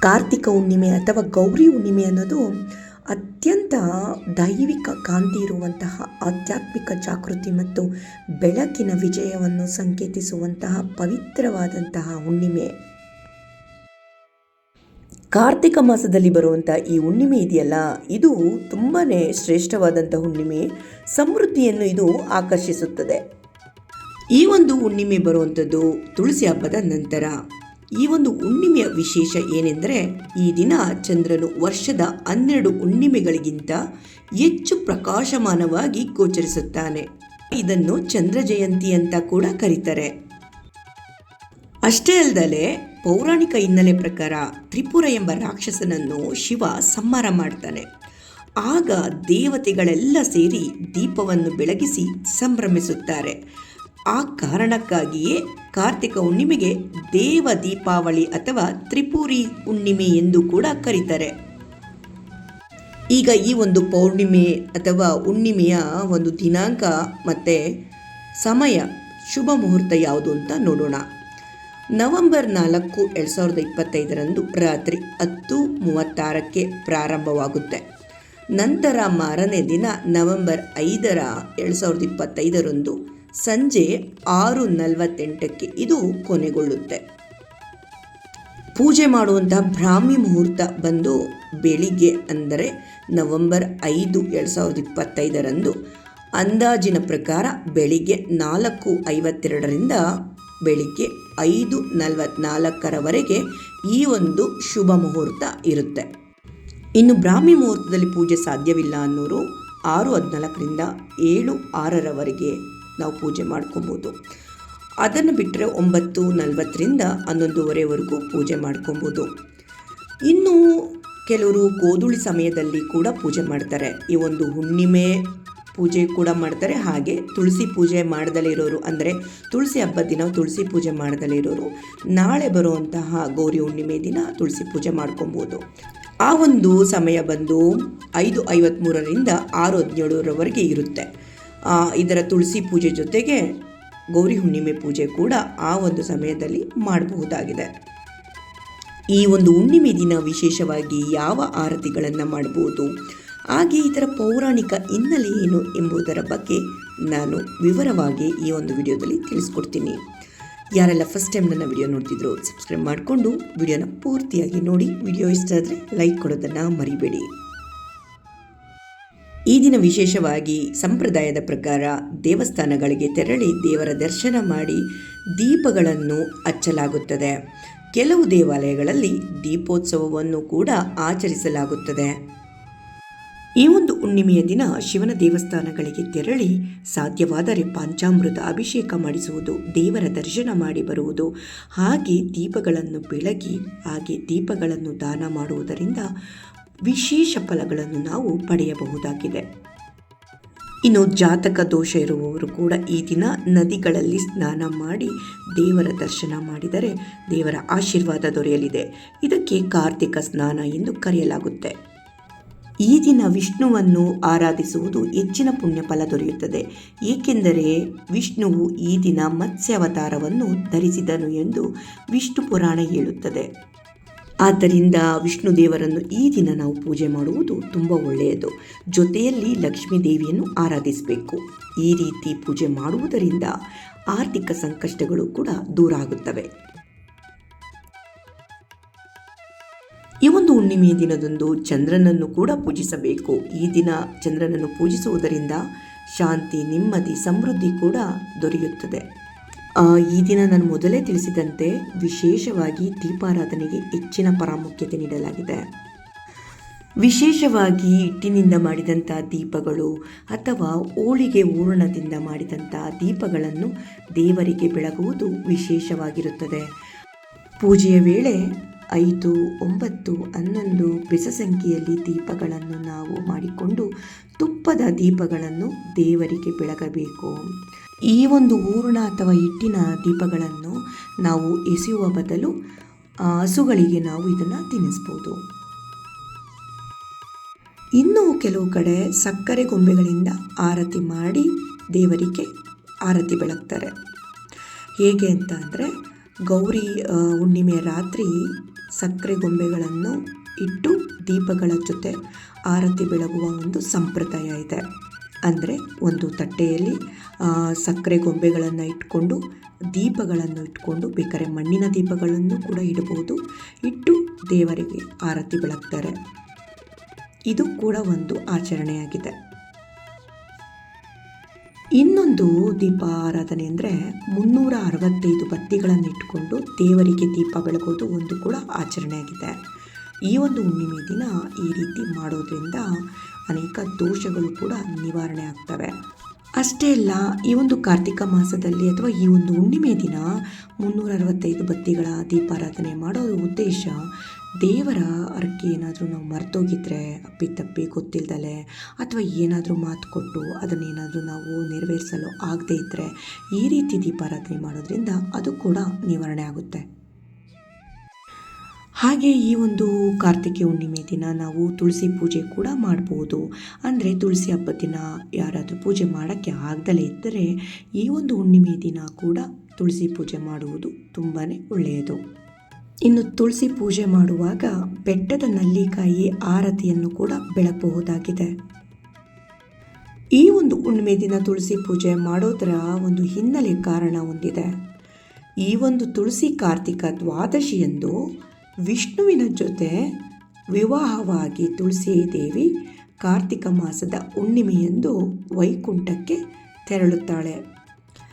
ಕಾರ್ತಿಕ ಹುಣ್ಣಿಮೆ ಅಥವಾ ಗೌರಿ ಹುಣ್ಣಿಮೆ ಅನ್ನೋದು ಅತ್ಯಂತ ದೈವಿಕ ಕಾಂತಿ ಇರುವಂತಹ ಆಧ್ಯಾತ್ಮಿಕ ಜಾಗೃತಿ ಮತ್ತು ಬೆಳಕಿನ ವಿಜಯವನ್ನು ಸಂಕೇತಿಸುವಂತಹ ಪವಿತ್ರವಾದಂತಹ ಹುಣ್ಣಿಮೆ. ಕಾರ್ತಿಕ ಮಾಸದಲ್ಲಿ ಬರುವಂಥ ಈ ಹುಣ್ಣಿಮೆ ಇದೆಯಲ್ಲ? ಇದು ತುಂಬಾ ಶ್ರೇಷ್ಠವಾದಂಥ ಹುಣ್ಣಿಮೆ. ಸಮೃದ್ಧಿಯನ್ನು ಇದು ಆಕರ್ಷಿಸುತ್ತದೆ. ಈ ಒಂದು ಹುಣ್ಣಿಮೆ ಬರುವಂಥದ್ದು ತುಳಸಿ ಹಬ್ಬದ ನಂತರ. ಈ ಒಂದು ಹುಣ್ಣಿಮೆಯ ವಿಶೇಷ ಏನೆಂದರೆ ಈ ದಿನ ಚಂದ್ರನು ವರ್ಷದ ಹನ್ನೆರಡು ಹುಣ್ಣಿಮೆಗಳಿಗಿಂತ ಹೆಚ್ಚು ಪ್ರಕಾಶಮಾನವಾಗಿ ಗೋಚರಿಸುತ್ತಾನೆ. ಇದನ್ನು ಚಂದ್ರ ಜಯಂತಿ ಅಂತ ಕೂಡ ಕರೀತಾರೆ. ಅಷ್ಟೇ ಅಲ್ಲದೆ ಪೌರಾಣಿಕ ಹಿನ್ನೆಲೆ ಪ್ರಕಾರ ತ್ರಿಪುರ ಎಂಬ ರಾಕ್ಷಸನನ್ನು ಶಿವ ಸಂಹಾರ ಮಾಡ್ತಾನೆ. ಆಗ ದೇವತೆಗಳೆಲ್ಲ ಸೇರಿ ದೀಪವನ್ನು ಬೆಳಗಿಸಿ ಸಂಭ್ರಮಿಸುತ್ತಾರೆ. ಆ ಕಾರಣಕ್ಕಾಗಿಯೇ ಕಾರ್ತಿಕ ಹುಣ್ಣಿಮೆಗೆ ದೇವ ದೀಪಾವಳಿ ಅಥವಾ ತ್ರಿಪುರಿ ಹುಣ್ಣಿಮೆ ಎಂದು ಕೂಡ ಕರೀತಾರೆ. ಈಗ ಈ ಒಂದು ಪೌರ್ಣಿಮೆ ಅಥವಾ ಹುಣ್ಣಿಮೆಯ ಒಂದು ದಿನಾಂಕ ಮತ್ತು ಸಮಯ ಶುಭ ಮುಹೂರ್ತ ಯಾವುದು ಅಂತ ನೋಡೋಣ. ನವೆಂಬರ್ ನಾಲ್ಕು ಎರಡು ಸಾವಿರದ ಇಪ್ಪತ್ತೈದರಂದು ರಾತ್ರಿ ಹತ್ತು ಮೂವತ್ತಾರಕ್ಕೆ ಪ್ರಾರಂಭವಾಗುತ್ತೆ. ನಂತರ ಮಾರನೇ ದಿನ ನವೆಂಬರ್ ಐದರ ಎರಡು ಸಾವಿರದ ಇಪ್ಪತ್ತೈದರಂದು ಸಂಜೆ ಆರು ನಲವತ್ತೆಂಟಕ್ಕೆ ಇದು ಕೊನೆಗೊಳ್ಳುತ್ತೆ. ಪೂಜೆ ಮಾಡುವಂತಹ ಬ್ರಾಹ್ಮಿ ಮುಹೂರ್ತ ಬಂದು ಬೆಳಿಗ್ಗೆ ಅಂದರೆ ನವೆಂಬರ್ ಐದು ಎರಡು ಸಾವಿರದ ಇಪ್ಪತ್ತೈದರಂದು. ಅಂದಾಜಿನ ಪ್ರಕಾರ ಬೆಳಿಗ್ಗೆ ನಾಲ್ಕು ಐವತ್ತೆರಡರಿಂದ ಬೆಳಿಗ್ಗೆ ಐದು ನಲವತ್ನಾಲ್ಕರವರೆಗೆ ಈ ಒಂದು ಶುಭ ಮುಹೂರ್ತ ಇರುತ್ತೆ. ಇನ್ನು ಬ್ರಾಹ್ಮಿ ಮುಹೂರ್ತದಲ್ಲಿ ಪೂಜೆ ಸಾಧ್ಯವಿಲ್ಲ ಅನ್ನೋರು ಆರು ಹದಿನಾಲ್ಕರಿಂದ ಏಳು ಆರರವರೆಗೆ ನಾವು ಪೂಜೆ ಮಾಡ್ಕೊಬೋದು. ಅದನ್ನು ಬಿಟ್ಟರೆ ಒಂಬತ್ತು ನಲವತ್ತರಿಂದ ಹನ್ನೊಂದುವರೆವರೆಗೂ ಪೂಜೆ ಮಾಡ್ಕೊಬೋದು. ಇನ್ನು ಕೆಲವರು ಗೋಧುಳಿ ಸಮಯದಲ್ಲಿ ಕೂಡ ಪೂಜೆ ಮಾಡ್ತಾರೆ. ಈ ಒಂದು ಹುಣ್ಣಿಮೆ ಪೂಜೆ ಕೂಡ ಮಾಡ್ತಾರೆ. ಹಾಗೆ ತುಳಸಿ ಪೂಜೆ ಮಾಡ್ದಲೇ ಇರೋರು ಅಂದರೆ ತುಳಸಿ ಹಬ್ಬದ ದಿನ ತುಳಸಿ ಪೂಜೆ ಮಾಡ್ದಲೇ ಇರೋರು. ನಾಳೆ ಬರುವಂತಹ ಗೌರಿ ಹುಣ್ಣಿಮೆ ದಿನ ತುಳಸಿ ಪೂಜೆ ಮಾಡ್ಕೊಬೋದು. ಆ ಒಂದು ಸಮಯ ಬಂದು ಐದು ಐವತ್ತ್ಮೂರರಿಂದ ಆರು ಹದಿನೇಳರವರೆಗೆ ಇರುತ್ತೆ. ಇದರ ತುಳಸಿ ಪೂಜೆ ಜೊತೆಗೆ ಗೌರಿ ಹುಣ್ಣಿಮೆ ಪೂಜೆ ಕೂಡ ಆ ಒಂದು ಸಮಯದಲ್ಲಿ ಮಾಡಬಹುದಾಗಿದೆ. ಈ ಒಂದು ಹುಣ್ಣಿಮೆ ದಿನ ವಿಶೇಷವಾಗಿ ಯಾವ ಆರತಿಗಳನ್ನು ಮಾಡಬಹುದು, ಹಾಗೆ ಇದರ ಪೌರಾಣಿಕ ಹಿನ್ನೆಲೆ ಏನು ಎಂಬುದರ ಬಗ್ಗೆ ನಾನು ವಿವರವಾಗಿ ಈ ಒಂದು ವಿಡಿಯೋದಲ್ಲಿ ತಿಳಿಸ್ಕೊಡ್ತೀನಿ. ಯಾರೆಲ್ಲ ಫಸ್ಟ್ ಟೈಮ್ ನನ್ನ ವಿಡಿಯೋ ನೋಡ್ತಿದ್ರು ಸಬ್ಸ್ಕ್ರೈಬ್ ಮಾಡಿಕೊಂಡು ವಿಡಿಯೋನ ಪೂರ್ತಿಯಾಗಿ ನೋಡಿ, ವಿಡಿಯೋ ಇಷ್ಟ ಆದರೆ ಲೈಕ್ ಕೊಡೋದನ್ನು ಮರಿಬೇಡಿ. ಈ ದಿನ ವಿಶೇಷವಾಗಿ ಸಂಪ್ರದಾಯದ ಪ್ರಕಾರ ದೇವಸ್ಥಾನಗಳಿಗೆ ತೆರಳಿ ದೇವರ ದರ್ಶನ ಮಾಡಿ ದೀಪಗಳನ್ನು ಹಚ್ಚಲಾಗುತ್ತದೆ. ಕೆಲವು ದೇವಾಲಯಗಳಲ್ಲಿ ದೀಪೋತ್ಸವವನ್ನು ಕೂಡ ಆಚರಿಸಲಾಗುತ್ತದೆ. ಈ ಒಂದು ಹುಣ್ಣಿಮೆಯ ದಿನ ಶಿವನ ದೇವಸ್ಥಾನಗಳಿಗೆ ತೆರಳಿ ಸಾಧ್ಯವಾದರೆ ಪಂಚಾಮೃತ ಅಭಿಷೇಕ ಮಾಡಿಸುವುದು, ದೇವರ ದರ್ಶನ ಮಾಡಿ ಬರುವುದು, ಹಾಗೆ ದೀಪಗಳನ್ನು ಬೆಳಗಿ, ಹಾಗೆ ದೀಪಗಳನ್ನು ದಾನ ಮಾಡುವುದರಿಂದ ವಿಶೇಷ ಫಲಗಳನ್ನು ನಾವು ಪಡೆಯಬಹುದಾಗಿದೆ. ಇನ್ನು ಜಾತಕ ದೋಷ ಇರುವವರು ಕೂಡ ಈ ದಿನ ನದಿಗಳಲ್ಲಿ ಸ್ನಾನ ಮಾಡಿ ದೇವರ ದರ್ಶನ ಮಾಡಿದರೆ ದೇವರ ಆಶೀರ್ವಾದ ದೊರೆಯಲಿದೆ. ಇದಕ್ಕೆ ಕಾರ್ತಿಕ ಸ್ನಾನ ಎಂದು ಕರೆಯಲಾಗುತ್ತೆ. ಈ ದಿನ ವಿಷ್ಣುವನ್ನು ಆರಾಧಿಸುವುದು ಹೆಚ್ಚಿನ ಪುಣ್ಯ ಫಲ ದೊರೆಯುತ್ತದೆ. ಏಕೆಂದರೆ ವಿಷ್ಣುವು ಈ ದಿನ ಮತ್ಸ್ಯಾವತಾರವನ್ನು ಧರಿಸಿದನು ಎಂದು ವಿಷ್ಣು ಪುರಾಣ ಹೇಳುತ್ತದೆ. ಆದ್ದರಿಂದ ವಿಷ್ಣು ದೇವರನ್ನು ಈ ದಿನ ನಾವು ಪೂಜೆ ಮಾಡುವುದು ತುಂಬ ಒಳ್ಳೆಯದು. ಜೊತೆಯಲ್ಲಿ ಲಕ್ಷ್ಮೀ ದೇವಿಯನ್ನು ಆರಾಧಿಸಬೇಕು. ಈ ರೀತಿ ಪೂಜೆ ಮಾಡುವುದರಿಂದ ಆರ್ಥಿಕ ಸಂಕಷ್ಟಗಳು ಕೂಡ ದೂರ ಆಗುತ್ತವೆ. ಈ ಒಂದು ಹುಣ್ಣಿಮೆಯ ದಿನದಂದು ಚಂದ್ರನನ್ನು ಕೂಡ ಪೂಜಿಸಬೇಕು. ಈ ದಿನ ಚಂದ್ರನನ್ನು ಪೂಜಿಸುವುದರಿಂದ ಶಾಂತಿ, ನೆಮ್ಮದಿ, ಸಮೃದ್ಧಿ ಕೂಡ ದೊರೆಯುತ್ತದೆ. ಈ ದಿನ ನಾನು ಮೊದಲೇ ತಿಳಿಸಿದಂತೆ ವಿಶೇಷವಾಗಿ ದೀಪಾರಾಧನೆಗೆ ಹೆಚ್ಚಿನ ಪ್ರಾಮುಖ್ಯತೆ ನೀಡಲಾಗಿದೆ. ವಿಶೇಷವಾಗಿ ಹಿಟ್ಟಿನಿಂದ ಮಾಡಿದಂಥ ದೀಪಗಳು ಅಥವಾ ಹೋಳಿಗೆ ಹೂರಣದಿಂದ ಮಾಡಿದಂಥ ದೀಪಗಳನ್ನು ದೇವರಿಗೆ ಬೆಳಗುವುದು ವಿಶೇಷವಾಗಿರುತ್ತದೆ. ಪೂಜೆಯ ವೇಳೆ ಐದು, ಒಂಬತ್ತು, ಹನ್ನೊಂದು ಬೆಸ ಸಂಖ್ಯೆಯಲ್ಲಿ ದೀಪಗಳನ್ನು ನಾವು ಮಾಡಿಕೊಂಡು ತುಪ್ಪದ ದೀಪಗಳನ್ನು ದೇವರಿಗೆ ಬೆಳಗಬೇಕು. ಈ ಒಂದು ಹೂರಣ ಅಥವಾ ಹಿಟ್ಟಿನ ದೀಪಗಳನ್ನು ನಾವು ಎಸೆಯುವ ಬದಲು ಹಸುಗಳಿಗೆ ನಾವು ಇದನ್ನು ತಿನ್ನಿಸ್ಬೋದು ಇನ್ನು ಕೆಲವು ಕಡೆ ಸಕ್ಕರೆ ಗೊಂಬೆಗಳಿಂದ ಆರತಿ ಮಾಡಿ ದೇವರಿಗೆ ಆರತಿ ಬೆಳಗ್ತಾರೆ. ಹೇಗೆ ಅಂತ ಅಂದರೆ, ಗೌರಿ ಹುಣ್ಣಿಮೆ ರಾತ್ರಿ ಸಕ್ಕರೆ ಗೊಂಬೆಗಳನ್ನು ಇಟ್ಟು ದೀಪಗಳ ಜೊತೆ ಆರತಿ ಬೆಳಗುವ ಒಂದು ಸಂಪ್ರದಾಯ ಇದೆ. ಅಂದರೆ ಒಂದು ತಟ್ಟೆಯಲ್ಲಿ ಸಕ್ಕರೆ ಗೊಂಬೆಗಳನ್ನು ಇಟ್ಕೊಂಡು, ದೀಪಗಳನ್ನು ಇಟ್ಕೊಂಡು, ಬೇಕಾದ್ರೆ ಮಣ್ಣಿನ ದೀಪಗಳನ್ನು ಕೂಡ ಇಡಬಹುದು. ಇಟ್ಟು ದೇವರಿಗೆ ಆರತಿ ಬೆಳಗ್ತಾರೆ. ಇದು ಕೂಡ ಒಂದು ಆಚರಣೆಯಾಗಿದೆ. ಇನ್ನೊಂದು ದೀಪ ಆರಾಧನೆ ಅಂದರೆ ಮುನ್ನೂರ ಅರವತ್ತೈದು ಬತ್ತಿಗಳನ್ನು ಇಟ್ಕೊಂಡು ದೇವರಿಗೆ ದೀಪ ಬೆಳಗೋದು ಒಂದು ಕೂಡ ಆಚರಣೆಯಾಗಿದೆ. ಈ ಒಂದು ಹುಣ್ಣಿಮೆ ದಿನ ಈ ರೀತಿ ಮಾಡೋದ್ರಿಂದ ಅನೇಕ ದೋಷಗಳು ಕೂಡ ನಿವಾರಣೆ ಆಗ್ತವೆ. ಅಷ್ಟೇ ಅಲ್ಲ, ಈ ಒಂದು ಕಾರ್ತಿಕ ಮಾಸದಲ್ಲಿ ಅಥವಾ ಈ ಒಂದು ಹುಣ್ಣಿಮೆ ದಿನ ಮುನ್ನೂರ ಅರವತ್ತೈದು ಬತ್ತಿಗಳ ದೀಪಾರಾಧನೆ ಮಾಡೋ ಉದ್ದೇಶ ದೇವರ ಅರಕೆ ಏನಾದರೂ ನಾವು ಮರ್ತೋಗಿದ್ರೆ, ಅಪ್ಪಿತಪ್ಪಿ ಗೊತ್ತಿಲ್ದಲೆ, ಅಥವಾ ಏನಾದರೂ ಮಾತು ಕೊಟ್ಟು ಅದನ್ನೇನಾದರೂ ನಾವು ನೆರವೇರಿಸಲು ಆಗದೇ ಇದ್ದರೆ ಈ ರೀತಿ ದೀಪಾರಾಧನೆ ಮಾಡೋದ್ರಿಂದ ಅದು ಕೂಡ ನಿವಾರಣೆ ಆಗುತ್ತೆ. ಹಾಗೆ ಈ ಒಂದು ಕಾರ್ತಿಕ ಹುಣ್ಣಿಮೆ ದಿನ ನಾವು ತುಳಸಿ ಪೂಜೆ ಕೂಡ ಮಾಡ್ಬೋದು. ಅಂದರೆ ತುಳಸಿ ಹಬ್ಬದ ದಿನ ಯಾರಾದರೂ ಪೂಜೆ ಮಾಡೋಕ್ಕೆ ಆಗದಲೇ ಇದ್ದರೆ ಈ ಒಂದು ಹುಣ್ಣಿಮೆ ದಿನ ಕೂಡ ತುಳಸಿ ಪೂಜೆ ಮಾಡುವುದು ತುಂಬಾ ಒಳ್ಳೆಯದು. ಇನ್ನು ತುಳಸಿ ಪೂಜೆ ಮಾಡುವಾಗ ಬೆಟ್ಟದ ನಲ್ಲಿಕಾಯಿ ಆರತಿಯನ್ನು ಕೂಡ ಬೆಳಗಬಹುದಾಗಿದೆ ಈ ಒಂದು ಹುಣ್ಣಿಮೆ ದಿನ ತುಳಸಿ ಪೂಜೆ ಮಾಡೋದರ ಒಂದು ಹಿನ್ನೆಲೆ ಕಾರಣ ಹೊಂದಿದೆ ಈ ಒಂದು ತುಳಸಿ ಕಾರ್ತಿಕ ದ್ವಾದಶಿಯಂದು ವಿಷ್ಣುವಿನ ಜೊತೆ ವಿವಾಹವಾಗಿ ತುಳಸಿ ದೇವಿ ಕಾರ್ತಿಕ ಮಾಸದ ಹುಣ್ಣಿಮೆಯಂದು ವೈಕುಂಠಕ್ಕೆ ತೆರಳುತ್ತಾಳೆ.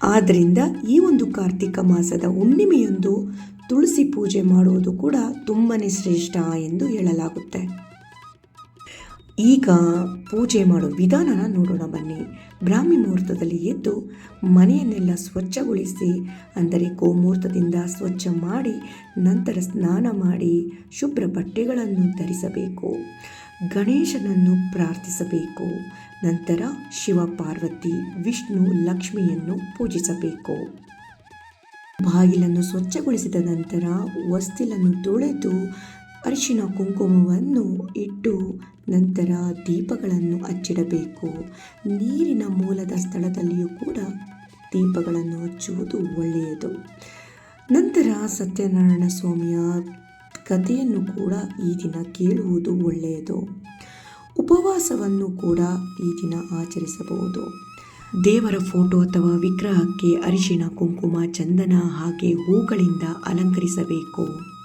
ಆದ್ದರಿಂದ ಈ ಒಂದು ಕಾರ್ತಿಕ ಮಾಸದ ಹುಣ್ಣಿಮೆಯಂದು ತುಳಸಿ ಪೂಜೆ ಮಾಡುವುದು ಕೂಡ ತುಂಬನೇ ಶ್ರೇಷ್ಠ ಎಂದು ಹೇಳಲಾಗುತ್ತೆ. ಈಗ ಪೂಜೆ ಮಾಡೋ ವಿಧಾನನ ನೋಡೋಣ ಬನ್ನಿ. ಬ್ರಾಹ್ಮಿ ಮುಹೂರ್ತದಲ್ಲಿ ಎದ್ದು ಮನೆಯನ್ನೆಲ್ಲ ಸ್ವಚ್ಛಗೊಳಿಸಿ, ಅಂದರೆ ಗೋಮೂರ್ತದಿಂದ ಸ್ವಚ್ಛ ಮಾಡಿ, ನಂತರ ಸ್ನಾನ ಮಾಡಿ ಶುಭ್ರ ಬಟ್ಟೆಗಳನ್ನು ಧರಿಸಬೇಕು. ಗಣೇಶನನ್ನು ಪ್ರಾರ್ಥಿಸಬೇಕು. ನಂತರ ಶಿವ ಪಾರ್ವತಿ ವಿಷ್ಣು, ಲಕ್ಷ್ಮಿಯನ್ನು ಪೂಜಿಸಬೇಕು. ಬಾಗಿಲನ್ನು ಸ್ವಚ್ಛಗೊಳಿಸಿದ ನಂತರ ವಸ್ತಿಲನ್ನು ತೊಳೆದು ಅರಿಶಿನ ಕುಂಕುಮವನ್ನು ಇಟ್ಟು ನಂತರ ದೀಪಗಳನ್ನು ಹಚ್ಚಿಡಬೇಕು. ನೀರಿನ ಮೂಲದ ಸ್ಥಳದಲ್ಲಿಯೂ ಕೂಡ ದೀಪಗಳನ್ನು ಹಚ್ಚುವುದು ಒಳ್ಳೆಯದು. ನಂತರ ಸತ್ಯನಾರಾಯಣ ಸ್ವಾಮಿಯ ಕಥೆಯನ್ನು ಕೂಡ ಈ ದಿನ ಕೇಳುವುದು ಒಳ್ಳೆಯದು. ಉಪವಾಸವನ್ನು ಕೂಡ ಈ ದಿನ ಆಚರಿಸಬಹುದು. ದೇವರ ಫೋಟೋ ಅಥವಾ ವಿಗ್ರಹಕ್ಕೆ ಅರಿಶಿಣ, ಕುಂಕುಮ, ಚಂದನ ಹಾಗೆ ಹೂಗಳಿಂದ ಅಲಂಕರಿಸಬೇಕು.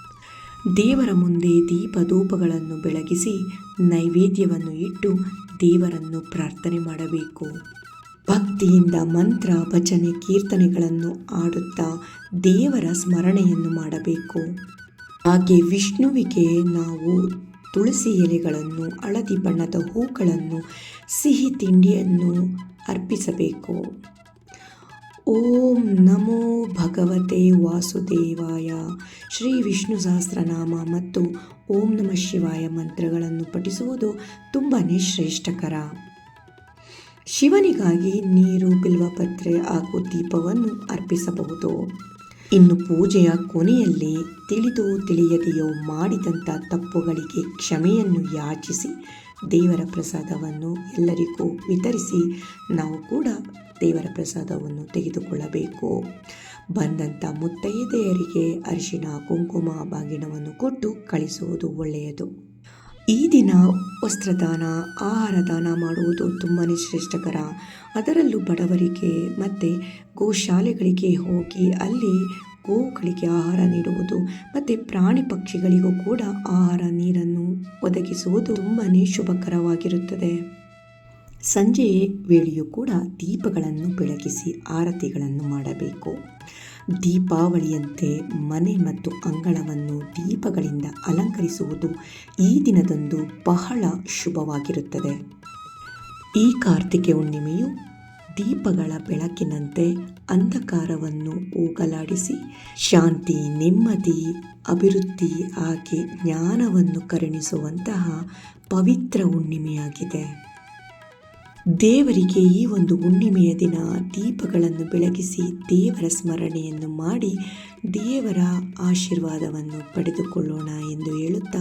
ದೇವರ ಮುಂದೆ ದೀಪ ಧೂಪಗಳನ್ನು ಬೆಳಗಿಸಿ ನೈವೇದ್ಯವನ್ನು ಇಟ್ಟು ದೇವರನ್ನು ಪ್ರಾರ್ಥನೆ ಮಾಡಬೇಕು. ಭಕ್ತಿಯಿಂದ ಮಂತ್ರ, ಭಜನೆ, ಕೀರ್ತನೆಗಳನ್ನು ಆಡುತ್ತಾ ದೇವರ ಸ್ಮರಣೆಯನ್ನು ಮಾಡಬೇಕು. ಹಾಗೆ ವಿಷ್ಣುವಿಗೆ ನಾವು ತುಳಸಿ ಎಲೆಗಳನ್ನು, ಹಳದಿ ಬಣ್ಣದ ಹೂಗಳನ್ನು, ಸಿಹಿ ತಿಂಡಿಯನ್ನು ಅರ್ಪಿಸಬೇಕು. ಓಂ ನಮೋ ಭಗವತೆ ವಾಸುದೇವಾಯ. ಶ್ರೀ ವಿಷ್ಣು ಸಹಸ್ರನಾಮ ಮತ್ತು ಓಂ ನಮ ಶಿವಾಯ ಮಂತ್ರಗಳನ್ನು ಪಠಿಸುವುದು ತುಂಬಾ ಶ್ರೇಷ್ಠಕರ. ಶಿವನಿಗಾಗಿ ನೀರು ಬಿಲ್ವಪತ್ರೆ ಹಾಗೂ ದೀಪವನ್ನು ಅರ್ಪಿಸಬಹುದು. ಇನ್ನು ಪೂಜೆಯ ಕೊನೆಯಲ್ಲಿ ತಿಳಿದು ತಿಳಿಯದೆಯೋ ಮಾಡಿದಂಥ ತಪ್ಪುಗಳಿಗೆ ಕ್ಷಮೆಯನ್ನು ಯಾಚಿಸಿ ದೇವರ ಪ್ರಸಾದವನ್ನು ಎಲ್ಲರಿಗೂ ವಿತರಿಸಿ ನಾವು ಕೂಡ ದೇವರ ಪ್ರಸಾದವನ್ನು ತೆಗೆದುಕೊಳ್ಳಬೇಕು. ಬಂದಂಥ ಮುತ್ತೈದೆಯರಿಗೆ ಅರಿಶಿನ ಕುಂಕುಮ ಬಾಗಿನವನ್ನು ಕೊಟ್ಟು ಕಳಿಸುವುದು ಒಳ್ಳೆಯದು. ಈ ದಿನ ವಸ್ತ್ರದಾನ ಆಹಾರ ದಾನ ಮಾಡುವುದು ತುಂಬಾ ಶ್ರೇಷ್ಠಕರ. ಅದರಲ್ಲೂ ಬಡವರಿಗೆ ಮತ್ತು ಗೋಶಾಲೆಗಳಿಗೆ ಹೋಗಿ ಅಲ್ಲಿ ಗೋವುಗಳಿಗೆ ಆಹಾರ ನೀಡುವುದು ಮತ್ತು ಪ್ರಾಣಿ ಪಕ್ಷಿಗಳಿಗೂ ಕೂಡ ಆಹಾರ ನೀರನ್ನು ಒದಗಿಸುವುದು ತುಂಬಾ ಶುಭಕರವಾಗಿರುತ್ತದೆ. ಸಂಜೆ ವೇಳೆಯೂ ಕೂಡ ದೀಪಗಳನ್ನು ಬೆಳಗಿಸಿ ಆರತಿಗಳನ್ನು ಮಾಡಬೇಕು. ದೀಪಾವಳಿಯಂತೆ ಮನೆ ಮತ್ತು ಅಂಗಳವನ್ನು ದೀಪಗಳಿಂದ ಅಲಂಕರಿಸುವುದು ಈ ದಿನದಂದು ಬಹಳ ಶುಭವಾಗಿರುತ್ತದೆ. ಈ ಕಾರ್ತಿಕೆ ಹುಣ್ಣಿಮೆಯು ದೀಪಗಳ ಬೆಳಕಿನಂತೆ ಅಂಧಕಾರವನ್ನು ಹೋಗಲಾಡಿಸಿ ಶಾಂತಿ, ನೆಮ್ಮದಿ, ಅಭಿವೃದ್ಧಿ ಹಾಗೆ ಜ್ಞಾನವನ್ನು ಕರುಣಿಸುವಂತಹ ಪವಿತ್ರ ಹುಣ್ಣಿಮೆಯಾಗಿದೆ. ದೇವರಿಗೆ ಈ ಒಂದು ಹುಣ್ಣಿಮೆಯ ದಿನ ದೀಪಗಳನ್ನು ಬೆಳಗಿಸಿ ದೇವರ ಸ್ಮರಣೆಯನ್ನು ಮಾಡಿ ದೇವರ ಆಶೀರ್ವಾದವನ್ನು ಪಡೆದುಕೊಳ್ಳೋಣ ಎಂದು ಹೇಳುತ್ತಾ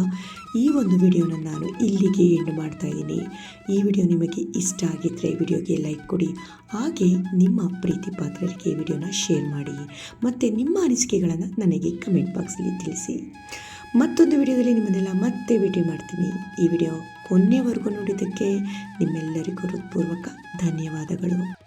ಈ ಒಂದು ವಿಡಿಯೋನ ನಾನು ಇಲ್ಲಿಗೆ ಎಂಡ್ ಮಾಡ್ತಾ ಇದ್ದೀನಿ. ಈ ವಿಡಿಯೋ ನಿಮಗೆ ಇಷ್ಟ ಆಗಿದ್ದರೆ ವಿಡಿಯೋಗೆ ಲೈಕ್ ಕೊಡಿ, ಹಾಗೆ ನಿಮ್ಮ ಪ್ರೀತಿ ಪಾತ್ರರಿಗೆ ವಿಡಿಯೋನ ಶೇರ್ ಮಾಡಿ, ಮತ್ತು ನಿಮ್ಮ ಅನಿಸಿಕೆಗಳನ್ನು ನನಗೆ ಕಮೆಂಟ್ ಬಾಕ್ಸಲ್ಲಿ ತಿಳಿಸಿ. ಮತ್ತೊಂದು ವಿಡಿಯೋದಲ್ಲಿ ನಿಮ್ಮನ್ನೆಲ್ಲ ಮತ್ತೆ ಭೇಟಿ ಮಾಡ್ತೀನಿ. ಈ ವಿಡಿಯೋ ಕೊನೆಯವರೆಗೂ ನೋಡಿದ್ದಕ್ಕೆ ನಿಮ್ಮೆಲ್ಲರಿಗೂ ಹೃತ್ಪೂರ್ವಕ ಧನ್ಯವಾದಗಳು.